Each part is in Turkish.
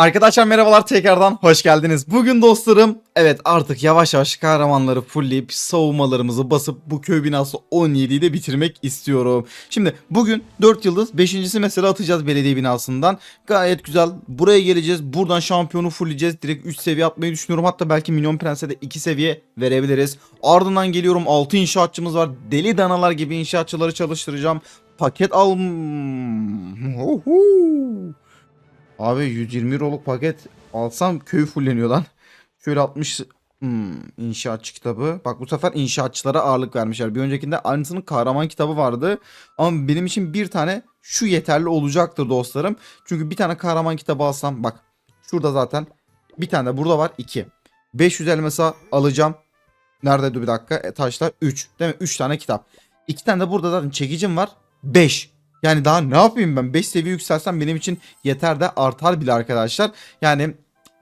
Arkadaşlar merhabalar tekrardan hoş geldiniz. Bugün dostlarım evet artık yavaş yavaş kahramanları fullleyip savunmalarımızı basıp bu köy binası 17'yi de bitirmek istiyorum. Şimdi bugün 4 yıldız 5.si mesela atacağız belediye binasından. Gayet güzel buraya geleceğiz buradan şampiyonu fullleyeceğiz. Direkt 3 seviye atmayı düşünüyorum hatta belki Minyon Prens'e de 2 seviye verebiliriz. Ardından geliyorum 6 inşaatçımız var. Deli danalar gibi inşaatçıları çalıştıracağım. Paket al... Abi 120 euroluk paket alsam köy fulleniyor lan. Şöyle 60 hmm, inşaatçı kitabı. Bak bu sefer inşaatçılara ağırlık vermişler. Bir öncekinde aynısının kahraman kitabı vardı. Ama benim için bir tane şu yeterli olacaktır dostlarım. Çünkü bir tane kahraman kitabı alsam bak. Şurada zaten bir tane de burada var 2. 500 elmasa alacağım. Nerede dur bir dakika. E, taşla 3. Değil mi? 3 tane kitap. 2 tane de burada zaten çekicim var. 5. Yani daha ne yapayım ben? 5 seviye yükselsem benim için yeter de artar bile arkadaşlar. Yani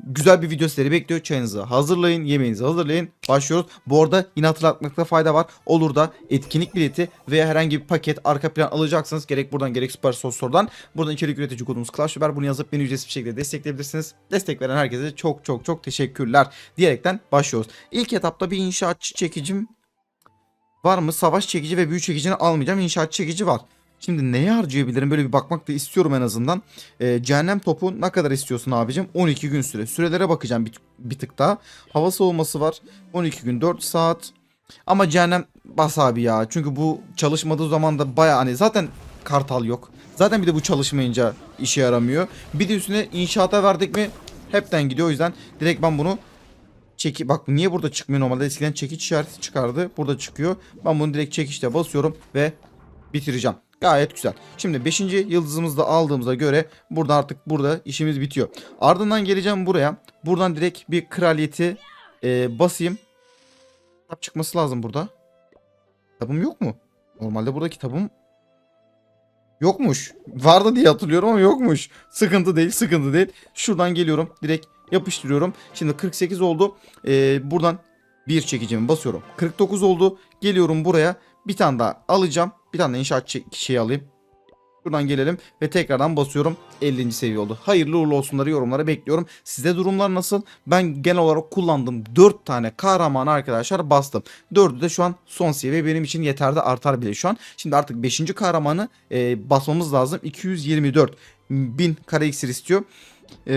güzel bir video sizleri bekliyor. Çayınızı hazırlayın, yemeğinizi hazırlayın. Başlıyoruz. Bu arada yine hatırlatmakta fayda var. Olur da etkinlik bileti veya herhangi bir paket arka plan alacaksınız. Gerek buradan gerek Süper Sosyal'dan. Buradan içerik üretici kodumuz Clash Haber. Bunu yazıp beni ücretsiz bir şekilde destekleyebilirsiniz. Destek veren herkese çok çok çok teşekkürler diyerekten başlıyoruz. İlk etapta bir inşaatçı çekicim var mı? Savaş çekici ve büyü çekicini almayacağım. İnşaat çekici var. Şimdi neye harcayabilirim? Böyle bir bakmak da istiyorum en azından. Ee, cehennem topu ne kadar istiyorsun abicim? 12 gün süre. Sürelere bakacağım bir, bir tık daha. Hava soğuması var. 12 gün 4 saat. Ama cehennem bas abi ya. Çünkü bu çalışmadığı zaman da baya hani zaten kartal yok. Zaten bir de bu çalışmayınca işe yaramıyor. Bir de üstüne inşaata verdik mi hepten gidiyor. O yüzden direkt ben bunu çeki bak niye burada çıkmıyor normalde eskiden çekiç işareti çıkardı. Burada çıkıyor. Ben bunu direkt çekişte basıyorum ve bitireceğim. Gayet güzel. Şimdi 5. yıldızımızı da aldığımıza göre burada artık burada işimiz bitiyor. Ardından geleceğim buraya. Buradan direkt bir kraliyeti e, basayım. Kitap çıkması lazım burada. Kitabım yok mu? Normalde burada kitabım yokmuş. Vardı diye hatırlıyorum ama yokmuş. Sıkıntı değil, sıkıntı değil. Şuradan geliyorum. Direkt yapıştırıyorum. Şimdi 48 oldu. E, buradan bir çekicimi basıyorum. 49 oldu. Geliyorum buraya. Bir tane daha alacağım. Bir tane de inşaat şey alayım. Şuradan gelelim ve tekrardan basıyorum. 50. seviye oldu. Hayırlı uğurlu olsunları yorumlara bekliyorum. Size durumlar nasıl? Ben genel olarak kullandığım 4 tane kahramanı arkadaşlar bastım. 4'ü de şu an son seviye benim için yeter de artar bile şu an. Şimdi artık 5. kahramanı e, basmamız lazım. 224 bin kare iksir istiyor. E,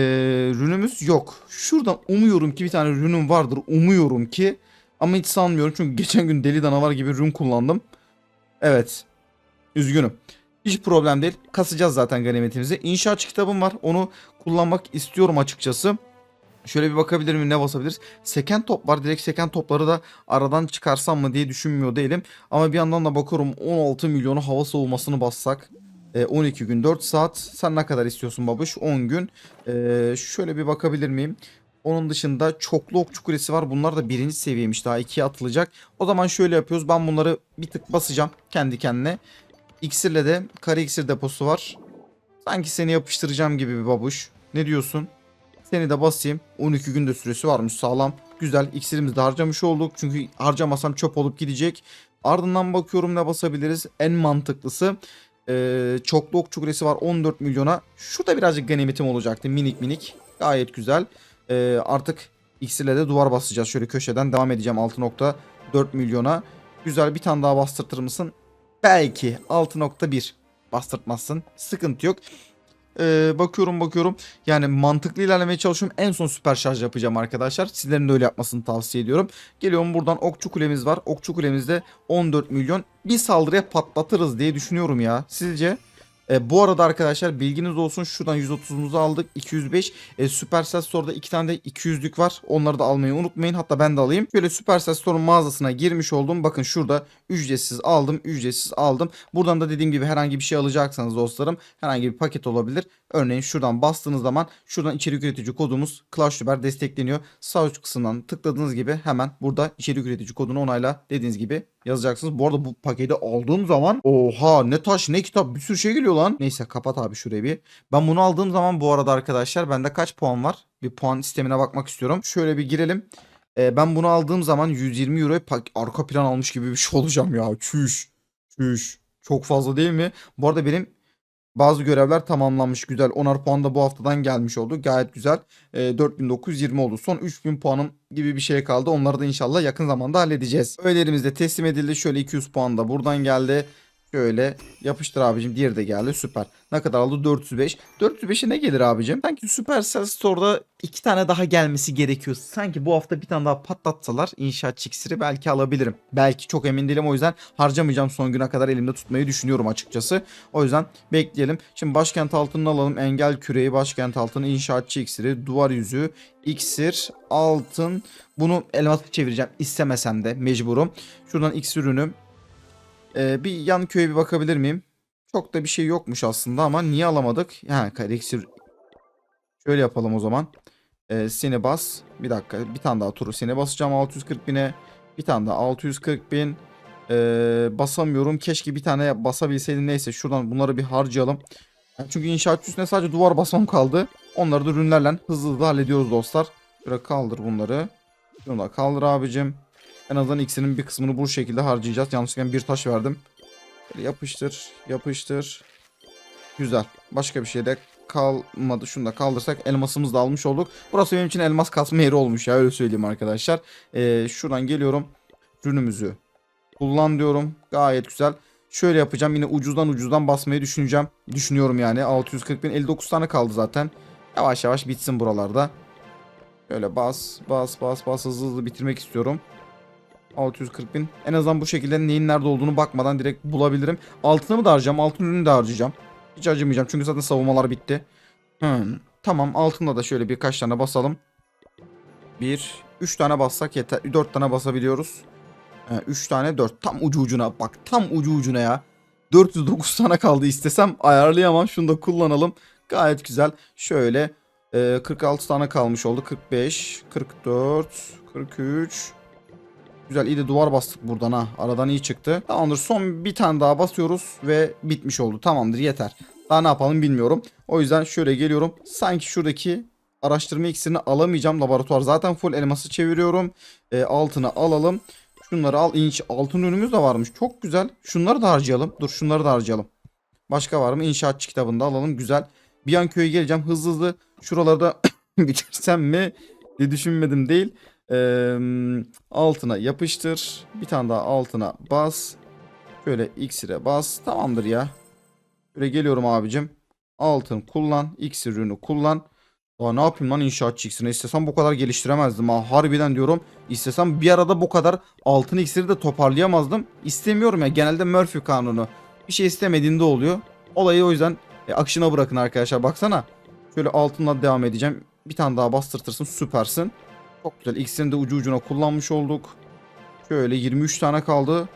rünümüz yok. Şuradan umuyorum ki bir tane rünüm vardır. Umuyorum ki. Ama hiç sanmıyorum çünkü geçen gün deli danavar gibi rün kullandım. Evet. Üzgünüm. Hiç problem değil. Kasacağız zaten ganimetimizi. İnşaatçı kitabım var. Onu kullanmak istiyorum açıkçası. Şöyle bir bakabilir miyim ne basabiliriz? Seken top var. Direkt seken topları da aradan çıkarsam mı diye düşünmüyor değilim. Ama bir yandan da bakıyorum 16 milyonu hava soğumasını bassak. E, 12 gün 4 saat. Sen ne kadar istiyorsun babuş? 10 gün. E, şöyle bir bakabilir miyim? Onun dışında çoklu okçu kulesi var. Bunlar da birinci seviyemiş. Daha ikiye atılacak. O zaman şöyle yapıyoruz. Ben bunları bir tık basacağım kendi kendine. İksirle de kare iksir deposu var. Sanki seni yapıştıracağım gibi bir babuş. Ne diyorsun? Seni de basayım. 12 günde süresi varmış sağlam. Güzel. İksirimizi de harcamış olduk. Çünkü harcamasam çöp olup gidecek. Ardından bakıyorum ne basabiliriz. En mantıklısı ee, çoklu okçu kulesi var 14 milyona. Şurada birazcık ganimetim olacaktı minik minik. Gayet güzel. Ee, artık iksirle de duvar basacağız. Şöyle köşeden devam edeceğim 6.4 milyona. Güzel bir tane daha bastırtır mısın? Belki 6.1 bastırtmazsın. Sıkıntı yok. Ee, bakıyorum bakıyorum. Yani mantıklı ilerlemeye çalışıyorum. En son süper şarj yapacağım arkadaşlar. Sizlerin de öyle yapmasını tavsiye ediyorum. Geliyorum buradan okçu kulemiz var. Okçu kulemizde 14 milyon. Bir saldırıya patlatırız diye düşünüyorum ya. Sizce? E, bu arada arkadaşlar bilginiz olsun şuradan 130'umuzu aldık 205 e, Supercell Store'da iki tane de 200'lük var. Onları da almayı unutmayın. Hatta ben de alayım. Şöyle Supercell Store'un mağazasına girmiş oldum. Bakın şurada ücretsiz aldım ücretsiz aldım. Buradan da dediğim gibi herhangi bir şey alacaksanız dostlarım herhangi bir paket olabilir örneğin şuradan bastığınız zaman şuradan içerik üretici kodumuz ClashUber destekleniyor sağ üst kısımdan tıkladığınız gibi hemen burada içerik üretici kodunu onayla dediğiniz gibi yazacaksınız. Bu arada bu paketi aldığım zaman oha ne taş ne kitap bir sürü şey geliyor lan. Neyse kapat abi şurayı bir. Ben bunu aldığım zaman bu arada arkadaşlar bende kaç puan var? Bir puan sistemine bakmak istiyorum. Şöyle bir girelim. Ee, ben bunu aldığım zaman 120 euroya pak- arka plan almış gibi bir şey olacağım ya. Çüş. Çüş. Çok fazla değil mi? Bu arada benim Bazı görevler tamamlanmış. Güzel. 10'ar puan da bu haftadan gelmiş oldu. Gayet güzel. E, 4920 oldu. Son 3000 puanım gibi bir şey kaldı. Onları da inşallah yakın zamanda halledeceğiz. Öğelerimiz de teslim edildi. Şöyle 200 puan da buradan geldi. Şöyle yapıştır abicim. Diğeri de geldi. Süper. Ne kadar aldı? 405. 405'e ne gelir abicim? Sanki Supercell Store'da iki tane daha gelmesi gerekiyor. Sanki bu hafta bir tane daha patlatsalar inşaat iksiri belki alabilirim. Belki çok emin değilim. O yüzden harcamayacağım son güne kadar elimde tutmayı düşünüyorum açıkçası. O yüzden bekleyelim. Şimdi başkent altını alalım. Engel küreği, başkent altını, inşaatçı iksiri, duvar yüzüğü, iksir, altın. Bunu elması çevireceğim. İstemesem de mecburum. Şuradan iksir ürünü. Ee, bir yan köye bir bakabilir miyim? Çok da bir şey yokmuş aslında ama niye alamadık? Ha, iksir. Şöyle yapalım o zaman. Ee, seni bas. Bir dakika. Bir tane daha turu seni basacağım 640 bine. Bir tane daha 640 bin. Ee, basamıyorum. Keşke bir tane basabilseydim. Neyse şuradan bunları bir harcayalım. Yani çünkü inşaatçı üstüne sadece duvar basmam kaldı. Onları da ürünlerle hızlı hızlı hallediyoruz dostlar. Şöyle kaldır bunları. Şunu da kaldır abicim. En azından ikisinin bir kısmını bu şekilde harcayacağız. Yanlışlıkla bir taş verdim. Böyle yapıştır, yapıştır. Güzel. Başka bir şey de kalmadı. Şunu da kaldırsak elmasımızı da almış olduk. Burası benim için elmas kasma yeri olmuş ya öyle söyleyeyim arkadaşlar. Ee, şuradan geliyorum. Ürünümüzü kullan diyorum. Gayet güzel. Şöyle yapacağım. Yine ucuzdan ucuzdan basmayı düşüneceğim. Düşünüyorum yani. 640 bin 59 tane kaldı zaten. Yavaş yavaş bitsin buralarda. Şöyle bas bas bas bas hızlı hızlı bitirmek istiyorum. 640 bin. En azından bu şekilde neyin nerede olduğunu bakmadan direkt bulabilirim. Altını da harcayacağım. Altın ürünü de harcayacağım. Hiç acımayacağım çünkü zaten savunmalar bitti. Hmm, Tamam altında da şöyle birkaç tane basalım. Bir, üç tane bassak yeter. Dört tane basabiliyoruz. Ee, üç tane dört. Tam ucu ucuna bak tam ucu ucuna ya. 409 tane kaldı istesem ayarlayamam. Şunu da kullanalım. Gayet güzel. Şöyle e, 46 tane kalmış oldu. 45, 44, 43, Güzel iyi de duvar bastık buradan ha. Aradan iyi çıktı. Tamamdır son bir tane daha basıyoruz ve bitmiş oldu. Tamamdır yeter. Daha ne yapalım bilmiyorum. O yüzden şöyle geliyorum. Sanki şuradaki araştırma iksirini alamayacağım. Laboratuvar zaten full elması çeviriyorum. E, altını alalım. Şunları al. İnç, altın ürünümüz de varmış. Çok güzel. Şunları da harcayalım. Dur şunları da harcayalım. Başka var mı? İnşaatçı kitabında alalım. Güzel. Bir an köye geleceğim. Hızlı hızlı şuralarda bitirsem mi diye düşünmedim değil. Ee, altına yapıştır. Bir tane daha altına bas. Şöyle iksire bas. Tamamdır ya. Şöyle geliyorum abicim. Altın kullan. İksir ürünü kullan. Aa, ne yapayım lan inşaatçı iksirini? İstesem bu kadar geliştiremezdim ha. Harbiden diyorum. İstesem bir arada bu kadar altın iksiri de toparlayamazdım. İstemiyorum ya. Genelde Murphy kanunu. Bir şey istemediğinde oluyor. Olayı o yüzden e, akışına bırakın arkadaşlar. Baksana. Şöyle altınla devam edeceğim. Bir tane daha bastırtırsın. Süpersin. Çok güzel. İkisini de ucu ucuna kullanmış olduk. Şöyle 23 tane kaldı.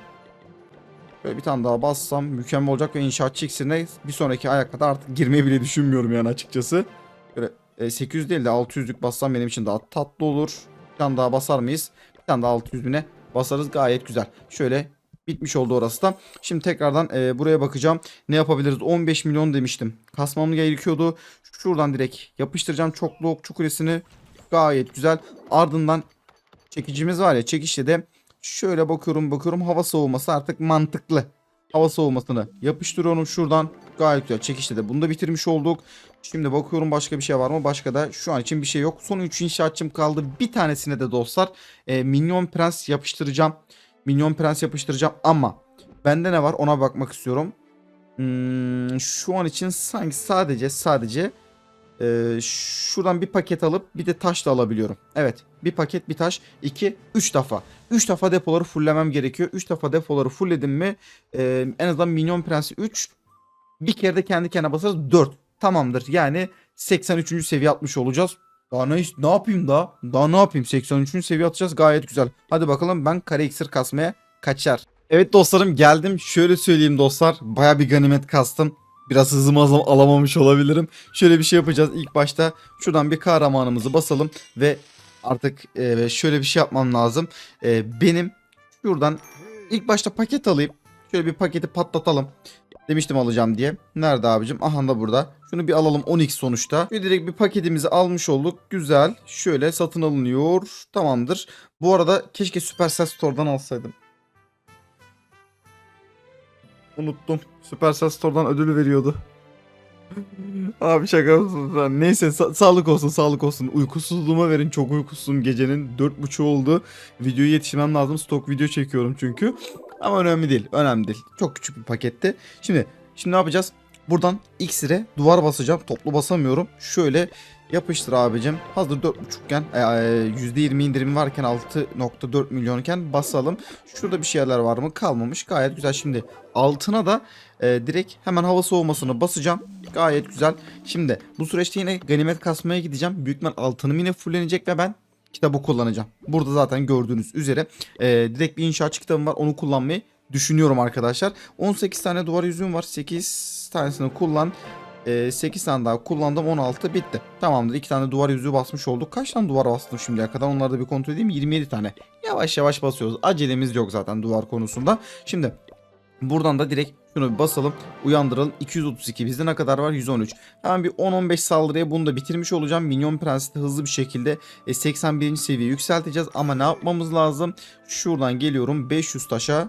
Böyle bir tane daha bassam mükemmel olacak ve inşaatçı iksirine bir sonraki aya kadar artık girmeyi bile düşünmüyorum yani açıkçası. Böyle e, 800 değil de 600'lük bassam benim için daha tatlı olur. Bir tane daha basar mıyız? Bir tane daha 600 bine basarız gayet güzel. Şöyle bitmiş oldu orası da. Şimdi tekrardan e, buraya bakacağım. Ne yapabiliriz? 15 milyon demiştim. Kasmam gerekiyordu. Şuradan direkt yapıştıracağım çoklu okçu kulesini. Gayet güzel. Ardından çekicimiz var ya çekişle de şöyle bakıyorum bakıyorum hava soğuması artık mantıklı. Hava soğumasını yapıştırıyorum şuradan. Gayet güzel çekişle de bunu da bitirmiş olduk. Şimdi bakıyorum başka bir şey var mı? Başka da şu an için bir şey yok. Son 3 inşaatçım kaldı. Bir tanesine de dostlar e, Minyon Prens yapıştıracağım. Minyon Prens yapıştıracağım ama bende ne var ona bakmak istiyorum. Hmm, şu an için sanki sadece sadece ee, şuradan bir paket alıp bir de taş da alabiliyorum. Evet bir paket bir taş 2 3 defa. 3 defa depoları fulllemem gerekiyor. 3 defa depoları fullledim mi e, en azından Minyon Prensi 3 bir kere de kendi kendine basarız 4. Tamamdır yani 83. seviye atmış olacağız. Daha ne, ne yapayım daha? Daha ne yapayım? 83. seviye atacağız gayet güzel. Hadi bakalım ben kare iksir kasmaya kaçar. Evet dostlarım geldim. Şöyle söyleyeyim dostlar. Baya bir ganimet kastım. Biraz hızımı alamamış olabilirim. Şöyle bir şey yapacağız. İlk başta şuradan bir kahramanımızı basalım ve artık e, şöyle bir şey yapmam lazım. E, benim şuradan ilk başta paket alayım. Şöyle bir paketi patlatalım. Demiştim alacağım diye. Nerede abicim? Aha da burada. Şunu bir alalım 10x sonuçta. Şöyle direkt bir paketimizi almış olduk. Güzel. Şöyle satın alınıyor. Tamamdır. Bu arada keşke Supercell Store'dan alsaydım. Unuttum. Supercell Store'dan ödül veriyordu. Abi şaka mısın sen? Neyse sa- sağlık olsun sağlık olsun. Uykusuzluğuma verin çok uykusuzum gecenin 4.30 oldu. Videoyu yetişmem lazım stok video çekiyorum çünkü. Ama önemli değil önemli değil. Çok küçük bir pakette. Şimdi şimdi ne yapacağız? Buradan X'ire duvar basacağım. Toplu basamıyorum. Şöyle yapıştır abicim. Hazır 4.5 iken e, e, %20 indirim varken 6.4 milyonken basalım. Şurada bir şeyler var mı? Kalmamış. Gayet güzel. Şimdi altına da e, direkt hemen hava soğumasını basacağım. Gayet güzel. Şimdi bu süreçte yine ganimet kasmaya gideceğim. Büyük ihtimal altınım yine fullenecek ve ben kitabı kullanacağım. Burada zaten gördüğünüz üzere e, direkt bir inşaat kitabım var. Onu kullanmayı düşünüyorum arkadaşlar. 18 tane duvar yüzüğüm var. 8 tanesini kullan. E, 8 tane daha kullandım 16 bitti. Tamamdır 2 tane duvar yüzüğü basmış olduk. Kaç tane duvar bastım şimdiye kadar onları da bir kontrol edeyim. 27 tane. Yavaş yavaş basıyoruz. Acelemiz yok zaten duvar konusunda. Şimdi buradan da direkt şunu bir basalım. Uyandıralım. 232 bizde ne kadar var? 113. Hemen bir 10-15 saldırıya bunu da bitirmiş olacağım. Minyon Prens'i hızlı bir şekilde e, 81. seviye yükselteceğiz. Ama ne yapmamız lazım? Şuradan geliyorum 500 taşa.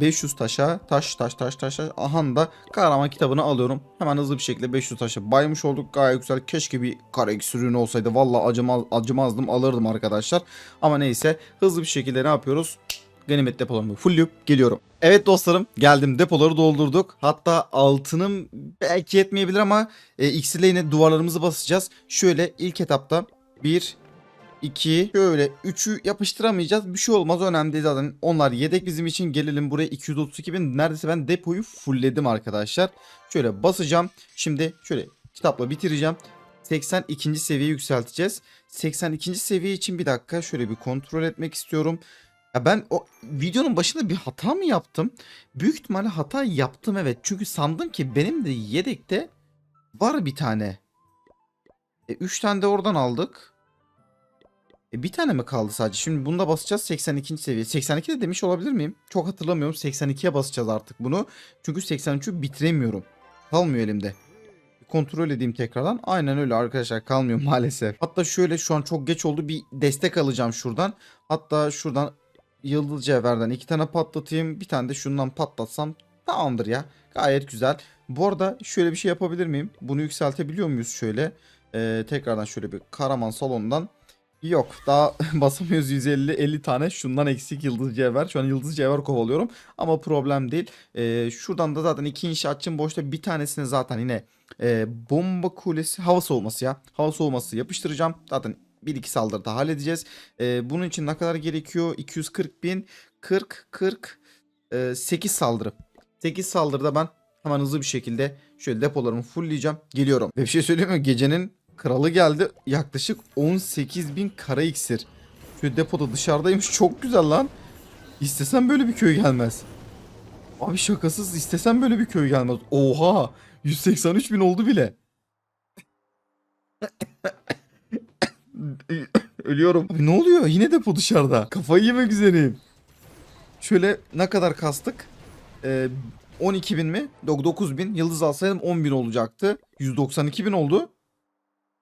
500 taşa taş taş taş taş taş. aha da kahraman kitabını alıyorum. Hemen hızlı bir şekilde 500 taşa baymış olduk. Gayet güzel. Keşke bir kara iksir ürünü olsaydı. Vallahi acımaz, acımazdım alırdım arkadaşlar. Ama neyse hızlı bir şekilde ne yapıyoruz? Ganimet depolarımı fullleyip geliyorum. Evet dostlarım geldim depoları doldurduk. Hatta altınım belki yetmeyebilir ama e, iksirle yine duvarlarımızı basacağız. Şöyle ilk etapta 1 2 şöyle 3'ü yapıştıramayacağız. Bir şey olmaz önemli değil zaten. Onlar yedek bizim için. Gelelim buraya 232 bin. Neredeyse ben depoyu fullledim arkadaşlar. Şöyle basacağım. Şimdi şöyle kitapla bitireceğim. 82. seviye yükselteceğiz. 82. seviye için bir dakika şöyle bir kontrol etmek istiyorum. Ya ben o videonun başında bir hata mı yaptım? Büyük ihtimalle hata yaptım evet. Çünkü sandım ki benim de yedekte var bir tane. E, 3 tane de oradan aldık. E, bir tane mi kaldı sadece? Şimdi bunu da basacağız 82. seviye. 82 de demiş olabilir miyim? Çok hatırlamıyorum. 82'ye basacağız artık bunu. Çünkü 83'ü bitiremiyorum. Kalmıyor elimde. Kontrol edeyim tekrardan. Aynen öyle arkadaşlar kalmıyor maalesef. Hatta şöyle şu an çok geç oldu. Bir destek alacağım şuradan. Hatta şuradan Yıldız Cevher'den iki tane patlatayım. Bir tane de şundan patlatsam tamamdır ya. Gayet güzel. Bu arada şöyle bir şey yapabilir miyim? Bunu yükseltebiliyor muyuz şöyle? Ee, tekrardan şöyle bir Karaman salondan. Yok daha basamıyoruz 150 50 tane şundan eksik yıldız cevher. Şu an yıldız cevher kovalıyorum ama problem değil. Ee, şuradan da zaten iki inşaatçım boşta bir tanesini zaten yine e, bomba kulesi hava soğuması ya. Hava soğuması yapıştıracağım. Zaten 1-2 saldırıda halledeceğiz. Ee, bunun için ne kadar gerekiyor? 240 bin 40 40 e, 8 saldırı. 8 saldırıda ben hemen hızlı bir şekilde şöyle depolarımı fullleyeceğim. Geliyorum. Ve bir şey söyleyeyim mi? Gecenin kralı geldi. Yaklaşık 18 bin kara iksir. Şöyle depoda dışarıdaymış. Çok güzel lan. İstesem böyle bir köy gelmez. Abi şakasız istesem böyle bir köy gelmez. Oha. 183 bin oldu bile. Ölüyorum. Abi ne oluyor? Yine depo dışarıda. Kafayı yeme güzelim. Şöyle ne kadar kastık? Ee, 12 bin mi? 9 bin. Yıldız alsaydım 10 bin olacaktı. 192 bin oldu.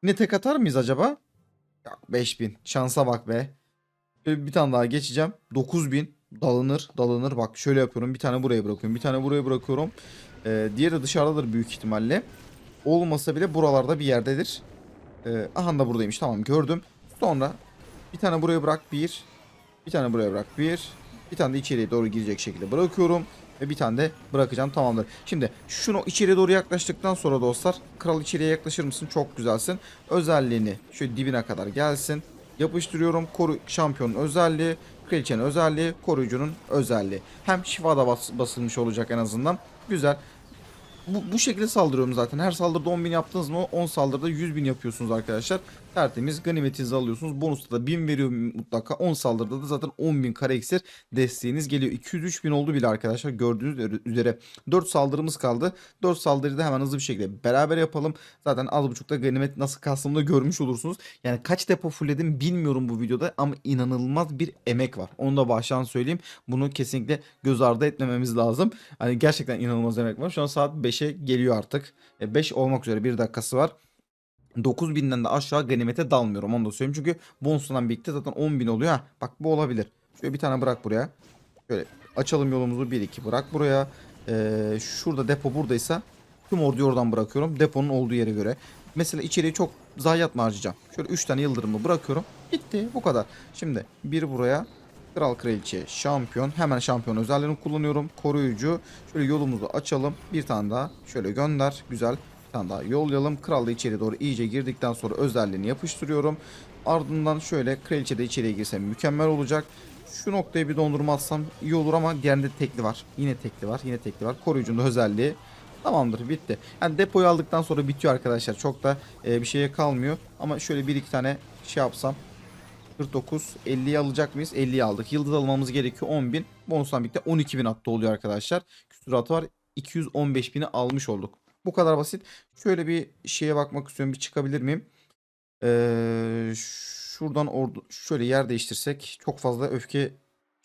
Yine tek atar mıyız acaba? Yok 5 bin. Şansa bak be. Şöyle bir tane daha geçeceğim. 9 bin. Dalınır dalınır. Bak şöyle yapıyorum. Bir tane buraya bırakıyorum. Bir tane buraya bırakıyorum. Ee, diğeri dışarıdadır büyük ihtimalle. Olmasa bile buralarda bir yerdedir. Ee, aha da buradaymış. Tamam gördüm. Sonra bir tane buraya bırak. Bir. Bir tane buraya bırak. Bir. Bir tane de içeriye doğru girecek şekilde bırakıyorum. Ve bir tane de bırakacağım tamamdır. Şimdi şunu içeriye doğru yaklaştıktan sonra dostlar. Kral içeriye yaklaşır mısın? Çok güzelsin. Özelliğini şöyle dibine kadar gelsin. Yapıştırıyorum. Koru şampiyonun özelliği. Kraliçenin özelliği. Koruyucunun özelliği. Hem şifa da bas- basılmış olacak en azından. Güzel. Bu, bu şekilde saldırıyorum zaten. Her saldırıda 10.000 yaptınız mı 10 saldırıda 100.000 yapıyorsunuz arkadaşlar. Tertemiz ganimetinizi alıyorsunuz. Bonusta da 1000 veriyor mutlaka. 10 saldırıda da zaten 10.000 kare iksir desteğiniz geliyor. 203.000 oldu bile arkadaşlar. Gördüğünüz üzere 4 saldırımız kaldı. 4 saldırıyı da hemen hızlı bir şekilde beraber yapalım. Zaten az buçukta ganimet nasıl kastığımı da görmüş olursunuz. Yani kaç depo fullledim bilmiyorum bu videoda ama inanılmaz bir emek var. Onu da baştan söyleyeyim. Bunu kesinlikle göz ardı etmememiz lazım. Hani gerçekten inanılmaz emek var. Şu an saat 5'e geliyor artık. 5 olmak üzere 1 dakikası var. 9000'den de aşağı ganimete dalmıyorum onu da söyleyeyim. Çünkü bonusla birlikte zaten 10.000 oluyor. Ha, bak bu olabilir. Şöyle bir tane bırak buraya. Şöyle açalım yolumuzu 1-2 bırak buraya. Ee, şurada depo buradaysa Tüm orduyu oradan bırakıyorum. Deponun olduğu yere göre. Mesela içeriye çok zayiat mı harcayacağım? Şöyle 3 tane yıldırımı bırakıyorum. Bitti. Bu kadar. Şimdi bir buraya Kral Kraliçe şampiyon. Hemen şampiyon özelliğini kullanıyorum. Koruyucu. Şöyle yolumuzu açalım. Bir tane daha şöyle gönder. Güzel. Bir tane daha yollayalım. Kral da içeri doğru iyice girdikten sonra özelliğini yapıştırıyorum. Ardından şöyle kraliçe de içeriye girse mükemmel olacak. Şu noktayı bir dondurmazsam iyi olur ama diğerinde tekli var. Yine tekli var. Yine tekli var. Koruyucunun özelliği. Tamamdır bitti. Yani depoyu aldıktan sonra bitiyor arkadaşlar. Çok da e, bir şeye kalmıyor. Ama şöyle bir iki tane şey yapsam 49 50'yi alacak mıyız? 50'yi aldık. Yıldız almamız gerekiyor 10.000. Bonustan birlikte 12.000 hatta oluyor arkadaşlar. Küsuratı var. 215.000'i almış olduk. Bu kadar basit. Şöyle bir şeye bakmak istiyorum. Bir çıkabilir miyim? Ee, şuradan ordu şöyle yer değiştirsek çok fazla öfke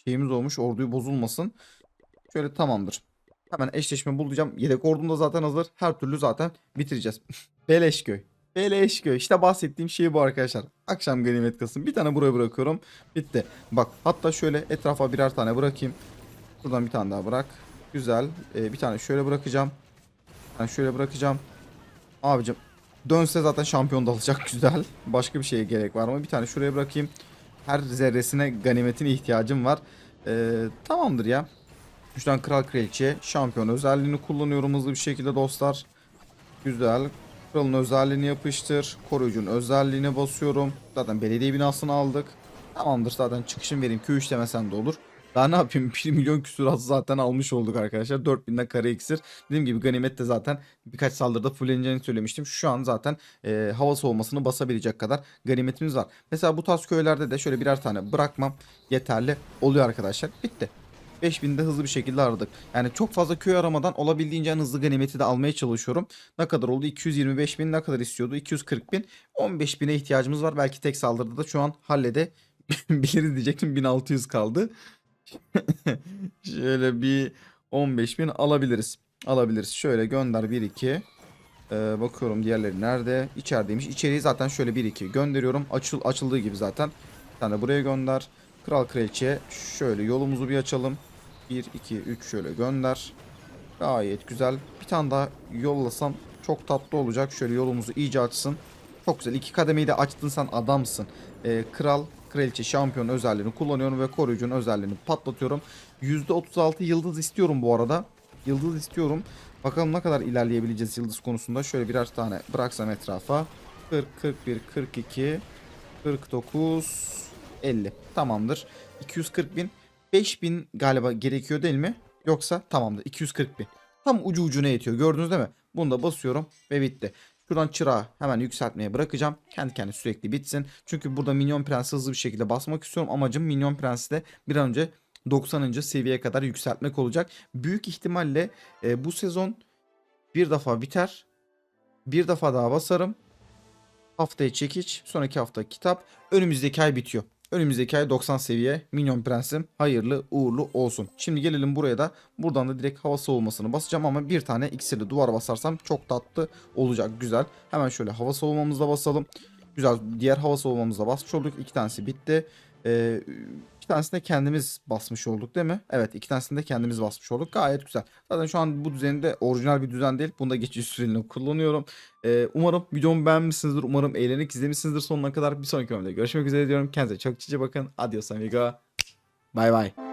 şeyimiz olmuş. Orduyu bozulmasın. Şöyle tamamdır. Hemen eşleşme bulacağım. Yedek ordum da zaten hazır. Her türlü zaten bitireceğiz. Beleşköy. Beleşköy. İşte bahsettiğim şey bu arkadaşlar. Akşam ganimet kasım. Bir tane buraya bırakıyorum. Bitti. Bak hatta şöyle etrafa birer tane bırakayım. Buradan bir tane daha bırak. Güzel. Ee, bir tane şöyle bırakacağım. Ben şöyle bırakacağım. Abicim dönse zaten şampiyon da alacak güzel. Başka bir şeye gerek var mı? Bir tane şuraya bırakayım. Her zerresine ganimetine ihtiyacım var. Ee, tamamdır ya. Güçten Kral Kraliçe şampiyon özelliğini kullanıyorum hızlı bir şekilde dostlar. Güzel. Kralın özelliğini yapıştır. Koruyucunun özelliğine basıyorum. Zaten belediye binasını aldık. Tamamdır zaten çıkışın vereyim. Q3 demesen de olur. Daha ne yapayım 1 milyon küsuratı zaten almış olduk arkadaşlar. 4000'den kare iksir. Dediğim gibi ganimet de zaten birkaç saldırıda fulleneceğini söylemiştim. Şu an zaten e, hava soğumasını basabilecek kadar ganimetimiz var. Mesela bu tarz köylerde de şöyle birer tane bırakmam yeterli oluyor arkadaşlar. Bitti. 5000'de hızlı bir şekilde aradık. Yani çok fazla köy aramadan olabildiğince en hızlı ganimeti de almaya çalışıyorum. Ne kadar oldu? 225 bin ne kadar istiyordu? 240 bin. 15 bine ihtiyacımız var. Belki tek saldırıda da şu an halledebiliriz diyecektim. 1600 kaldı. Şöyle bir 15 bin alabiliriz. Alabiliriz. Şöyle gönder 1 2. Ee, bakıyorum diğerleri nerede? İçerideymiş. İçeriği zaten şöyle 1 2 gönderiyorum. Açıl açıldığı gibi zaten. Bir tane buraya gönder. Kral kraliçe şöyle yolumuzu bir açalım. 1 2 3 şöyle gönder. Gayet güzel. Bir tane daha yollasam çok tatlı olacak. Şöyle yolumuzu iyice açsın. Çok güzel. İki kademeyi de açtın sen adamsın. Ee, kral kraliçe şampiyon özelliğini kullanıyorum ve koruyucunun özelliğini patlatıyorum. %36 yıldız istiyorum bu arada. Yıldız istiyorum. Bakalım ne kadar ilerleyebileceğiz yıldız konusunda. Şöyle birer tane bıraksam etrafa. 40, 41, 42, 49, 50. Tamamdır. 240 bin. 5000 galiba gerekiyor değil mi? Yoksa tamamdır. 240 bin. Tam ucu ucuna yetiyor. Gördünüz değil mi? Bunu da basıyorum ve bitti. Şuradan çırağı hemen yükseltmeye bırakacağım. Kendi kendine sürekli bitsin. Çünkü burada Minyon Prens'i hızlı bir şekilde basmak istiyorum. Amacım Minyon Prens'i de bir an önce 90. seviyeye kadar yükseltmek olacak. Büyük ihtimalle e, bu sezon bir defa biter. Bir defa daha basarım. Haftaya çekiç, sonraki hafta kitap. Önümüzdeki ay bitiyor. Önümüzdeki ay 90 seviye Minyon Prensim hayırlı uğurlu olsun. Şimdi gelelim buraya da buradan da direkt hava soğumasını basacağım ama bir tane iksirli duvar basarsam çok tatlı olacak güzel. Hemen şöyle hava soğumamızda basalım. Güzel diğer hava soğumamızda basmış olduk. İki tanesi bitti. Ee, iki tanesini de kendimiz basmış olduk değil mi? Evet iki tanesini de kendimiz basmış olduk. Gayet güzel. Zaten şu an bu düzeninde orijinal bir düzen değil. Bunda geçiş süreliğini kullanıyorum. Ee, umarım videomu beğenmişsinizdir. Umarım eğlenerek izlemişsinizdir sonuna kadar. Bir sonraki bölümde görüşmek üzere diyorum. Kendinize çok cici bakın. Adios amigo. Bay bay.